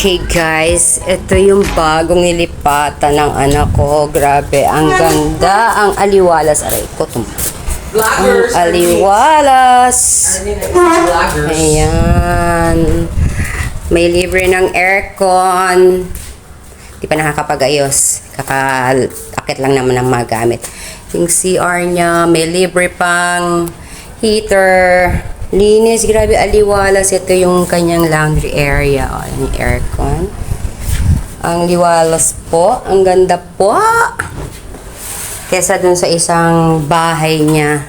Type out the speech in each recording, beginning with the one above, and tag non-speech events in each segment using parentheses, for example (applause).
Okay guys, ito yung bagong nilipatan ng anak ko. Grabe, ang ganda, ang aliwalas. Aray ko, tum- ang aliwalas. Ayan. May libre ng aircon. Di pa nakakapag-ayos. Kakakit lang naman ng magamit. Yung CR niya, may libre pang heater. Linis, grabe aliwalas. Ito yung kanyang laundry area. O, yung aircon. Ang liwalas po. Ang ganda po. Kesa dun sa isang bahay niya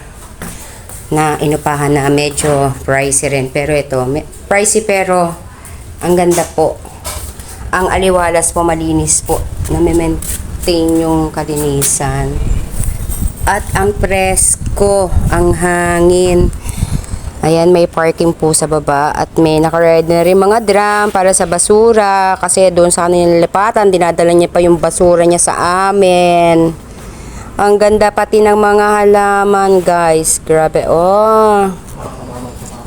na inupahan na medyo pricey rin. Pero ito, pricey pero ang ganda po. Ang aliwalas po, malinis po. Na-maintain yung kalinisan. At ang presko, ang hangin. Ayan, may parking po sa baba at may nakared na rin mga drum para sa basura kasi doon sa kanilang lipatan, dinadala niya pa yung basura niya sa amin. Ang ganda pati ng mga halaman, guys. Grabe, oh.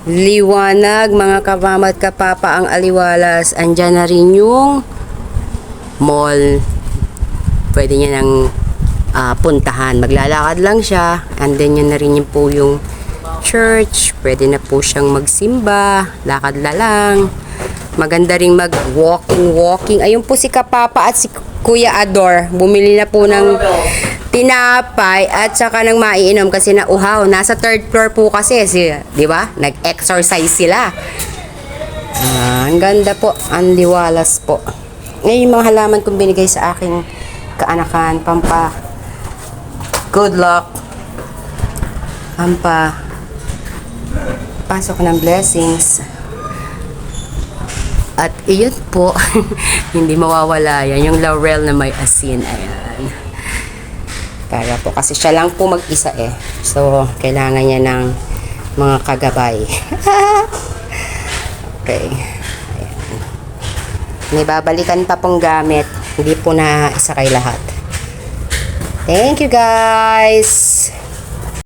Liwanag, mga kamama at kapapa ang aliwalas. Andyan na rin yung mall. Pwede niya nang ah, puntahan. Maglalakad lang siya. And then yun na rin yung po yung church. Pwede na po siyang magsimba. Lakad na lang. Maganda rin mag-walking-walking. Ayun po si Kapapa at si Kuya Ador. Bumili na po ng tinapay at saka ng maiinom kasi nauhaw. Nasa third floor po kasi, si, di ba? Nag-exercise sila. Ah, ang ganda po. Ang liwalas po. Ngayon yung mga halaman kong binigay sa aking kaanakan. Pampa. Good luck. Pampa. Pasok ng blessings. At iyon po, (laughs) hindi mawawala yan. Yung laurel na may asin. Ayan. Para po, kasi siya lang po mag-isa eh. So, kailangan niya ng mga kagabay. (laughs) okay. Ayan. May babalikan pa pong gamit. Hindi po na isa kay lahat. Thank you guys!